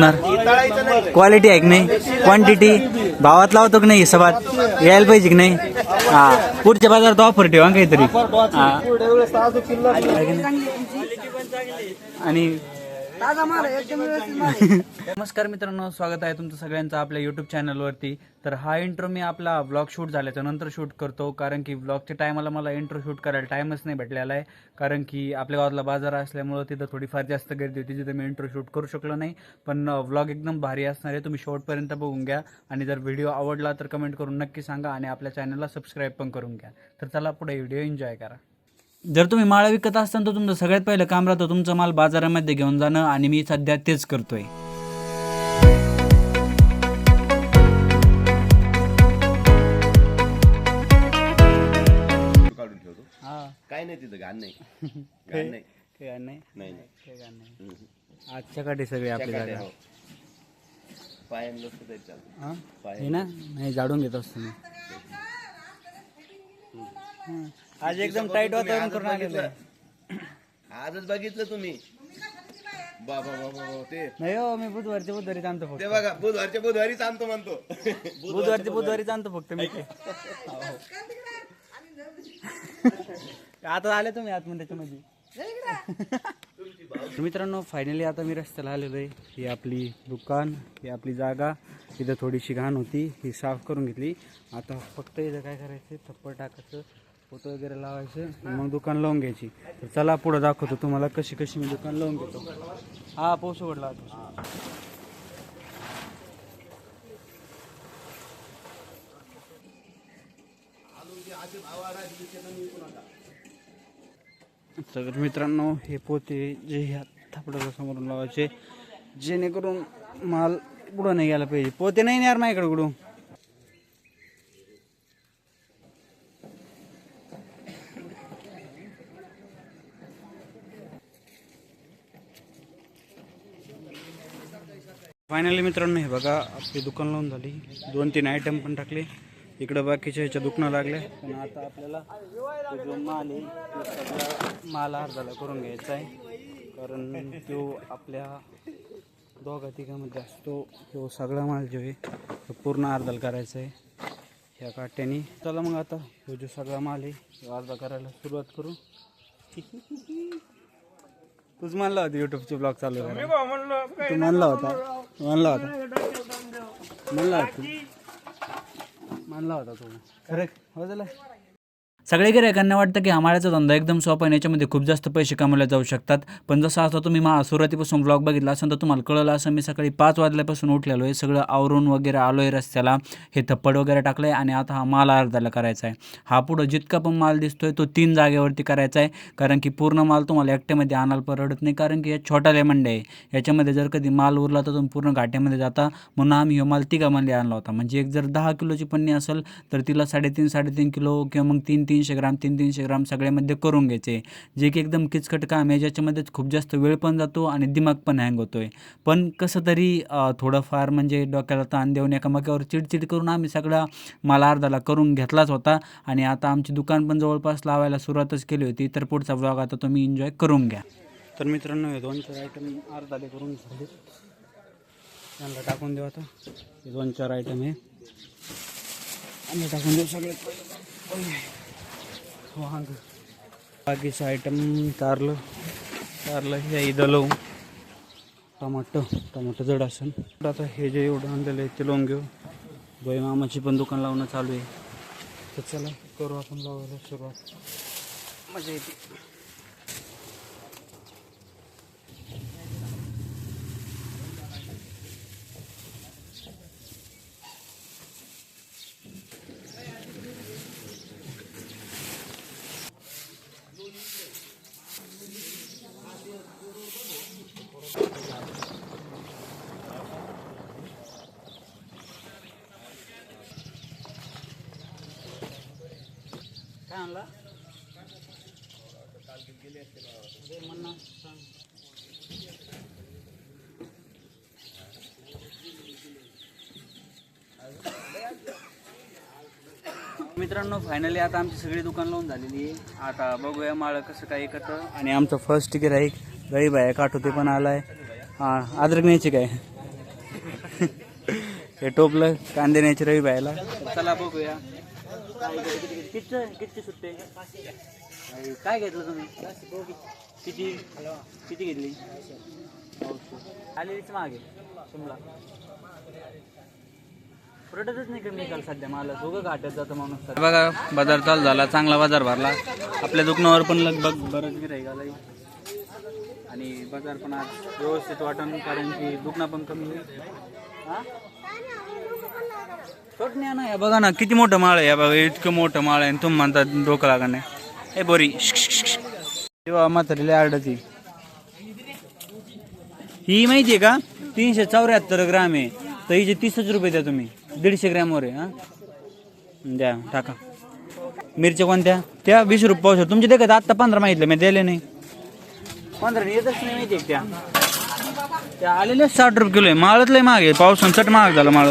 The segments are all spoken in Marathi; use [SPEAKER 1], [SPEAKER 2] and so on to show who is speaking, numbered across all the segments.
[SPEAKER 1] लावणार क्वालिटी आहे की नाही? क्वांटिटी भावात लावतो की नाही हिशोबात? यायला पाहिजे की नाही? हा. पुढच्या बाजारात ऑफर ठेवा काहीतरी. आणि नमस्कार मित्रांनो स्वागत आहे तुमचं सगळ्यांचं आपल्या युट्यूब चॅनलवरती तर हा इंट्रो मी आपला ब्लॉग शूट झाल्याच्यानंतर शूट करतो कारण की ब्लॉगच्या टायमाला मला इंट्रो शूट करायला टाईमच नाही भेटलेला आहे. कारण की आपल्या गावातला बाजार असल्यामुळं तिथं थोडीफार जास्त गर्दी होती जिथे मी इंट्रो शूट करू शकलो नाही. पण व्लॉग एकदम भारी असणार आहे तुम्ही शेवटपर्यंत बघून घ्या. आणि जर व्हिडिओ आवडला तर कमेंट करून नक्की सांगा आणि आपल्या चॅनलला सबस्क्राईब पण करून घ्या. तर चला पुढे व्हिडिओ एन्जॉय करा. जर तुम्ही माळा विकत असताना तर तुमचं सगळ्यात पहिलं काम राहतं तुमचा माल बाजारामध्ये घेऊन जाणं आणि मी सध्या तेच करतोय.
[SPEAKER 2] काढून ठेवतो.
[SPEAKER 1] हा.
[SPEAKER 2] काय नाही तिथं घाण नाही. घाण
[SPEAKER 1] सगळी आपली जागा
[SPEAKER 2] हो. पायानं तरी चालतं.
[SPEAKER 1] हा? हे ना? नाही झाडून घेत असतो मी. हं. आज एकदम टाईट वातावरण करून आलेलं आहे.
[SPEAKER 2] आजच बघितलं तुम्ही. बाबा बाबा बाबा ते.
[SPEAKER 1] नाही हो मी बुधवारचे बुधवारी आणतो फक्त.
[SPEAKER 2] ते बघा बुधवारच्या बुधवारीच आणतो म्हणतो.
[SPEAKER 1] बुधवारचे बुधवारी आणतो फक्त मी. ते. आता आले तुम्ही आतमध्ये त्याच्यामध्ये मित्रांनो फायनली आता मी रस्त्याला आलेलो आहे. ही आपली दुकान ही आपली जागा. इथं थोडीशी घाण होती ही साफ करून घेतली. आता फक्त इथं काय करायचं थप्पड टाकायचं. फोटो वगैरे लावायचे. मग दुकान लावून घ्यायची. तर चला पुढं दाखवतो तुम्हाला कशी कशी मी दुकान लावून घेतो. हा पाऊस उघडला आता मित्रांनो हे पोते जे ह्या थापडाला समोरून लावायचे. जेणेकरून माल पुढं नाही गेला पाहिजे. पोते नाही यार माझ्याकडे कुठून फायनली मित्रांनो हे बघा आपली दुकान लावून झाली. दोन तीन आयटम पण टाकले. इकडं बाकीच्या ह्याच्या दुकानं लागल्या पण आता आपल्याला तो जो माल आहे माल अर्धाला करून घ्यायचा आहे. कारण तो आपल्या दोघा तिघामध्ये असतो. तो सगळा माल जो आहे तो पूर्ण अर्धाला करायचा आहे. ह्या काट्याने. चला मग आता तो जो सगळा माल आहे तो अर्धा करायला सुरुवात करू. तूच म्हणला होता युट्यूबचे ब्लॉग चालू करायला. तू म्हणला होता. म्हणला. होता. म्हणला होता. मानला होता तू. खरं हो झालं सगळे गिरायकांना वाटतं की हमाळ्याचा धंदा एकदम सोपा आहे याच्यामध्ये खूप जास्त पैसे कमवले जाऊ शकतात. पण जसं असं तुम्ही मा सुरुवातीपासून ब्लॉग बघितला असेल तर तुम्हाला कळलं असं मी सकाळी पाच वाजल्यापासून उठलेलो आहे. सगळं आवरून वगैरे आलो आहे रस्त्याला. हे थप्पड वगैरे टाकलं आहे आणि आता हा माल अर्धाला करायचा आहे. हा पुढं जितका पण माल दिसतोय तो तीन जागेवरती करायचा आहे. कारण की पूर्ण माल तुम्हाला एकट्यामध्ये आणायला परवडत नाही. कारण की हे छोटा लेमंडे आहे. याच्यामध्ये जर कधी माल उरला तर तुम्ही पूर्ण घाट्यामध्ये जाता. म्हणून आम्ही हे माल तिघामध्ये आणला होता. म्हणजे एक जर दहा किलोची पन्नी असेल तर तिला साडेतीन साडेतीन किलो किंवा मग तीन तीन तीनशे ग्राम तीन तीनशे ग्राम सगळ्यामध्ये करून घ्यायचे. जे की एकदम किचकट काम आहे ज्याच्यामध्ये खूप जास्त वेळ पण जातो आणि दिमाग पण हँग होतो आहे पण कसं तरी थोडंफार म्हणजे डोक्याला ताण देऊन एकामेकावर चिडचिड करून आम्ही सगळा माल अर्धाला करून घेतलाच होता. आणि आता आमची दुकान पण जवळपास लावायला सुरुवातच केली होती. तर पुढचा ब्लॉग आता तुम्ही एन्जॉय करून घ्या. तर मित्रांनो हे दोन चार आयटम अर्धाले करून झाले. त्यांना टाकून देऊ आता. हे दोन चार आयटम आहे आणि टाकून देऊ सगळे. वांग. बाकीचे आयटम कारलं कारलं हे इथं लावू. टमाटो. टमाटो जड असेल आता हे जे एवढं आणलेलं आहे ते लावून घेऊ. बाई मामाची पण दुकान लावणं चालू आहे. तर चला करू आपण लावायला सुरुवात. मजा येते. आणला. मित्रांनो फायनली आता आमची सगळी दुकान लावून झालेली आहे. आता बघूया माळ कसं काय एकत्र. आणि आमचं फर्स्ट गिराईक गरीब आहे काठोते पण आलाय. हा अद्रक न्यायची काय? हे टोपलं कांदे न्यायचे रवी बायला चला बघूया. किती किती सुट्टे? काय घेतलं तुम्ही? किती किती घेतली? आलेलीच मागे शिमला. पडतच नाही कमी काल सध्या? मला दोघं घाटत जातं माणूस बघा बाजार चालू झाला चांगला बाजार भरला. आपल्या दुकानावर पण लगभग बरंच गिराईक आलंय आणि बाजार पण आज व्यवस्थित वाटण कारण की दुकानं पण कमी. होईल हा? ना बघा ना किती मोठं माळ आहे या बघा इतकं मोठं माळ आहे आणि तुम्ही म्हणतात डोकं लागा नाही. हे बोरी. तेव्हा म्हातारीला आरडती ही माहिती आहे का? तीनशे चौऱ्याहत्तर ग्राम आहे. तर हिचे तीसच रुपये द्या तुम्ही. दीडशे ग्रॅमवर आहे हा. द्या टाका. मिरच्या कोणत्या? त्या वीस रुपये पावशे तुमचे देखत आत्ता पंधरा माहितलं मी दिले नाही. पंधरा येतच नाही माहिती आहे त्या. त्या आलेले साठ रुपये किलो आहे. माळच लय महाग आहे. पावसान चट महाग झालं माळ.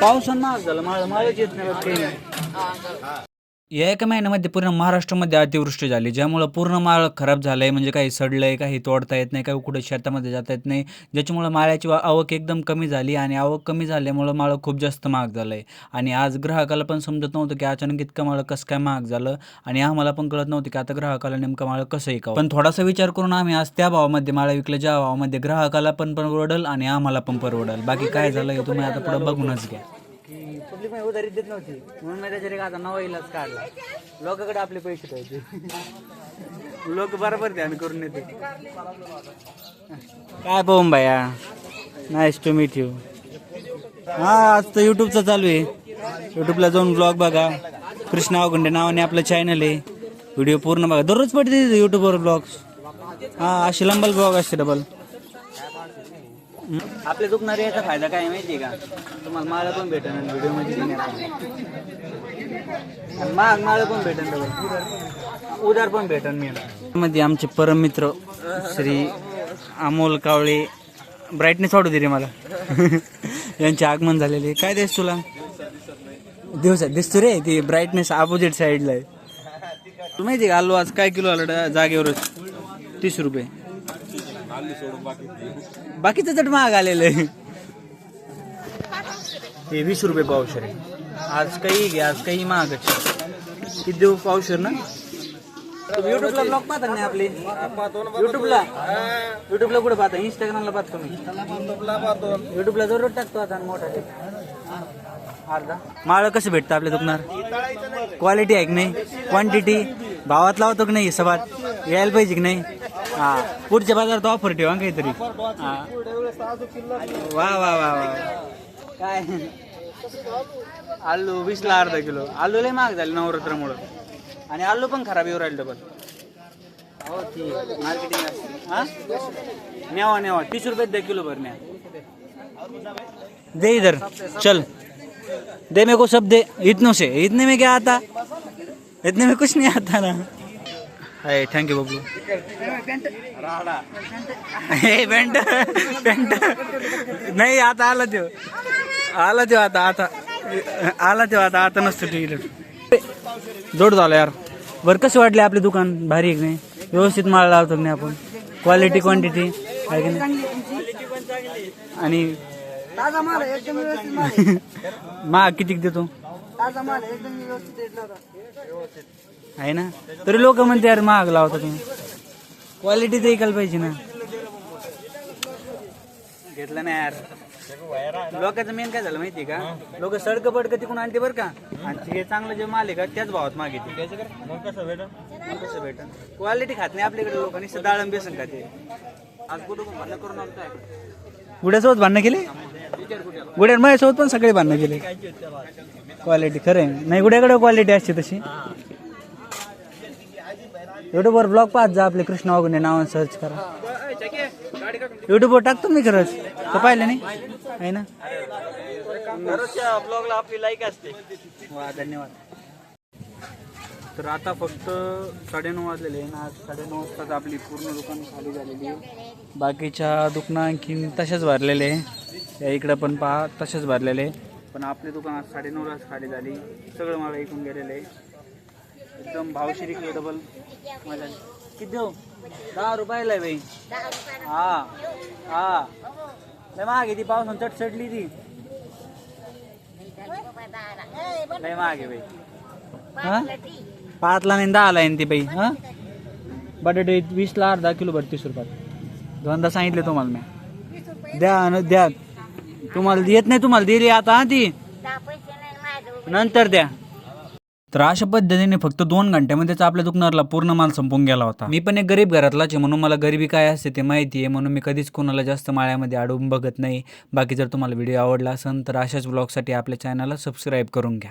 [SPEAKER 1] पावसान महाग झालं माझं माळच येत नाही काही. नाही या एका महिन्यामध्ये पूर्ण महाराष्ट्रामध्ये अतिवृष्टी झाली ज्यामुळं पूर्ण माळ खराब झालंय म्हणजे काही सडलंय काही तोडता येत नाही काही कुठे शेतामध्ये जाता येत नाही ज्याच्यामुळं माळ्याची आवक एकदम कमी झाली आणि आवक कमी झाल्यामुळं माळ खूप जास्त महाग झालंय. आणि आज ग्राहकाला पण समजत नव्हतं की अचानक इतकं माळ कसं काय महाग झालं आणि आम्हाला पण कळत नव्हतं की आता ग्राहकाला नेमकं माळ कसं ऐकावं पण थोडासा विचार करून आम्ही आज त्या भावामध्ये माळा विकलं ज्या भावामध्ये ग्राहकाला पण परवडल आणि आम्हाला पण परवडल. बाकी काय झालं हे तुम्ही आता पुढे बघूनच घ्या. की पब्लिकमध्ये उधारी देत नव्हती. म्हणून मी त्याच्या आता नवा इलाज काढला. लोकांकडे आपले पैसे पाहिजे लोक बरोबर ध्यान करून येते काय पाहून बाया नाईस टू मीट यू हा आज तर युट्यूबचं चालू आहे. युट्यूबला जाऊन ब्लॉग बघा. कृष्णा अवगुंडे नावाने आपलं चॅनल आहे. व्हिडिओ पूर्ण बघा. दररोज पडते युट्यूबवर ब्लॉग्स हा असे लंबल ब्लॉग असते डबल आपल्या दुखणारे याचा फायदा काय माहिती आहे का? तुम्हाला माळ पण भेटन व्हिडिओमध्ये आणि माळ पण भेटेल डबल उदार पण भेटेल मी मध्ये आमचे परममित्र श्री अमोल कावळे ब्राईटनेस वाढू दे रे मला. यांचे आगमन झालेले. काय देस तुला? दिवसात दिसतो रे ती ब्राईटनेस अपोजिट साईडला आहे. तुला माहिती आहे का आलू आज काय किलो आलं जागेवरच? तीस रुपये. बाकीचं चट महाग आलेलं आहे. हे वीस रुपये पावशेर आहे. आज काही घे आज काही महागच किती देऊ पावशेर ना? युट्यूबला ब्लॉग पाहता नाही आपले? युट्यूबला युट्यूबला कुठे पाहता? इंस्टाग्रामला पाहतो तुम्ही? युट्यूबला जरूर टाकतो आता मोठा. अर्धा. माळ कसं भेटतं आपल्या दुकानावर क्वालिटी आहे की नाही? क्वांटिटी भावात लावतो की नाही सभात यायला पाहिजे की नाही? हा. पुढच्या बाजारात ऑफर ठेवा काहीतरी. हा. वा वा वा वा. काय? आलू वीसला अर्धा किलो. आलू लय महाग झाले नवरात्रामुळं. आणि आलू पण खराब येऊ राहिलं डबल हो ठीक मार्केटिंग हा? नेवा नेवा. तीस रुपये दे किलो भर न्या दे इधर. चल. दे मेरे को सब दे. इतनों से. इतने में क्या आता? इतने में कुछ नहीं आता ना. Hi thank you Bablu. हे पेंट पेंट नाही आता आला त्यो आला त्यो आता आता. आला त्यो आता आता नसतो टिकीट जोड झालं यार. बरं कसं वाटले आपले दुकान? भारी आहे की नाही? व्यवस्थित माल लावतो की नाही आपण? क्वालिटी क्वांटिटी आहे की नाही? आणि
[SPEAKER 3] ताजा माल आहे, एकदम व्यवस्थित माल आहे.
[SPEAKER 1] मा किती देतो?
[SPEAKER 3] ताजा माल आहे,
[SPEAKER 1] ना? तरी लोक म्हणते यार महाग लावता तुम्ही. क्वालिटी तर ऐकायला पाहिजे ना. घेतलं ना यार. लोकांचं मेन काय झालं माहितीये का? लोक सडक पडक तिकडून आणते बरं का. आणि हे चांगलं जे माल आहे का त्याच भावात मग कसं भेटन? क्वालिटी खात नाही आपल्याकडे लोकांनी डाळम बेसन खाते. आज कुठं भांडण करून आलतो? गुड्यासोबत भांडणं केली? गुड्या माझ्यासोबत पण सगळे भांडणं केले. क्वालिटी खरं आहे. नाही गुड्याकडे क्वालिटी असते तशी. युट्यूबवर ब्लॉग पाहत जा आपले कृष्ण वागुने नावानं सर्च करा. युट्यूबवर टाकतो मी खरंच. तर पाहिलं नाही? आहे ना? ब्लॉगला आपली लाईक असते वा धन्यवाद. तर आता फक्त साडेनऊ वाजलेले आहे ना आज साडेनऊ वाजताच आपली पूर्ण दुकान खाली झालेली आहे. बाकीच्या दुकानं आणखीन तशाच भरलेले आहे. या इकडं पण पहा तसेच भरलेले आहे. पण आपली दुकान आज साडेनऊलाच खाली झाली. सगळं मला ऐकून गेलेलं आहे. एकदम भावशिरी डबल किती देऊ? दहा रुपयाला आहे बाई. हा. हा. लय मागे ती पावसानं चट चढली ती. लय मागे बाई. हा? पाचला नाही दहाला आहे ती बाई हा? बटाटे वीसला अर्धा किलो बत्तीस रुपयात. दोनदा सांगितले तुम्हाला मी. द्या न द्या. तुम्हाला येत नाही तुम्हाला दिली आता हा ती. नंतर द्या. तर अशा पद्धतीने फक्त दोन घंट्यामध्येच आपल्या दुकानाला पूर्ण माल संपून गेला होता. मी पण एक गरीब घरातलाच आहे म्हणून मला गरिबी काय असते ते माहिती आहे. म्हणून मी कधीच कोणाला जास्त माळ्यामध्ये अडवून बघत नाही. बाकी जर तुम्हाला व्हिडिओ आवडला असेल तर अशाच ब्लॉगसाठी आपल्या चॅनलला सबस्क्राईब करून घ्या.